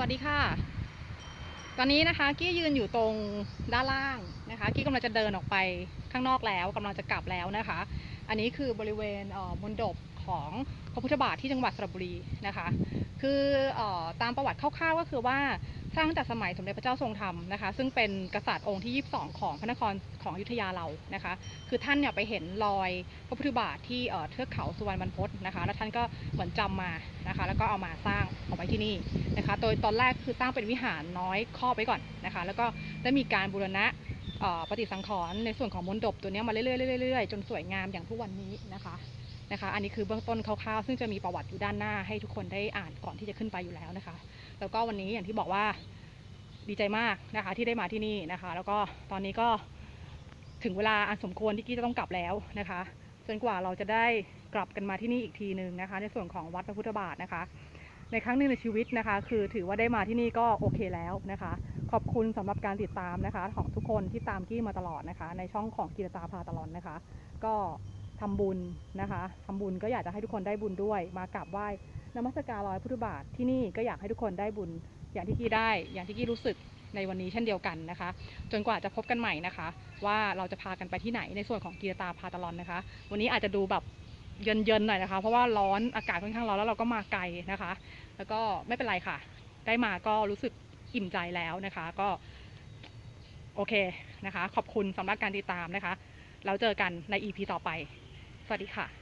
วัสดีค่ะ ตอนนี้นะคะกี้ยืนอยู่ตรงด้านล่างนะคะกี้กำลังจะเดินออกไปข้างนอกแล้วกำลังจะกลับแล้วนะคะ อันนี้คือบริเวณมณฑปของพระพุทธบาทที่จังหวัดสระบุรีนะคะ คือเออตามประวัติคร่าวๆก็คือว่า สร้างตั้งแต่สมัยสมเด็จพระเจ้าทรงธรรมนะคะ ซึ่งเป็นกษัตริย์องค์ที่ 22 ของพระนครของอยุธยาเรานะคะ คือท่านเนี่ยไปเห็นรอยพระพุทธบาทที่เทือกเขาสุวรรณบรรพตนะคะ แล้วท่านก็เหมือนจำมานะคะ แล้วก็เอามาสร้างเอาไว้ที่นี่นะคะ โดยตอนแรกคือตั้งเป็นวิหารน้อยครอบไว้ก่อนนะคะ แล้วก็ได้มีการบูรณะ ปฏิสังขรณ์ในส่วนของมณฑปตัวนี้มาเรื่อยๆเรื่อยๆจนสวยงามอย่างทุกวันนี้นะคะนะคะ อันนี้คือเบื้องต้นคร่าวๆซึ่งจะมีประวัติอยู่ด้านหน้าให้ทุกคนได้อ่านก่อนที่จะขึ้นไปอยู่แล้วนะคะ แล้วก็วันนี้อย่างที่บอกว่าดีใจมากนะคะที่ได้มาที่นี่นะคะ แล้วก็ตอนนี้ก็ถึงเวลาอันสมควรที่กี้จะต้องกลับแล้วนะคะจนกว่าเราจะได้กลับกันมาที่นี่อีกทีหนึ่งนะคะ ในส่วนของวัดพระพุทธบาทนะคะ ในครั้งหนึ่งในชีวิตนะคะ คือถือว่าได้มาที่นี่ก็โอเคแล้วนะคะ ขอบคุณสำหรับการติดตามนะคะ ของทุกคนที่ตามกี้มาตลอดนะคะ ในช่องของกีรตาพาตลอดนะคะ ก็ทำบุญนะคะทำบุญก็อยากจะให้ทุกคนได้บุญด้วยมากราบไหว้นมัสการรอยพุทธบาทที่นี่ก็อยากให้ทุกคนได้บุญอย่างที่กี้ได้ อย่างที่กี้รู้สึกในวันนี้เช่นเดียวกันนะคะ จนกว่าจะพบกันใหม่นะคะ ว่าเราจะพากันไปที่ไหนในส่วนของกีรตาพาตลอนนะคะ วันนี้อาจจะดูแบบเย็นๆหน่อยนะคะ เพราะว่าร้อนอากาศค่อนข้างร้อนแล้วเราก็มาไกลนะคะ แล้วก็ไม่เป็นไรค่ะ ได้มาก็รู้สึก อิ่มใจแล้วนะคะ ก็โอเคนะคะ ขอบคุณสำหรับการติดตามนะคะ แล้วเจอกันใน EP ต่อไป สวัสดีค่ะ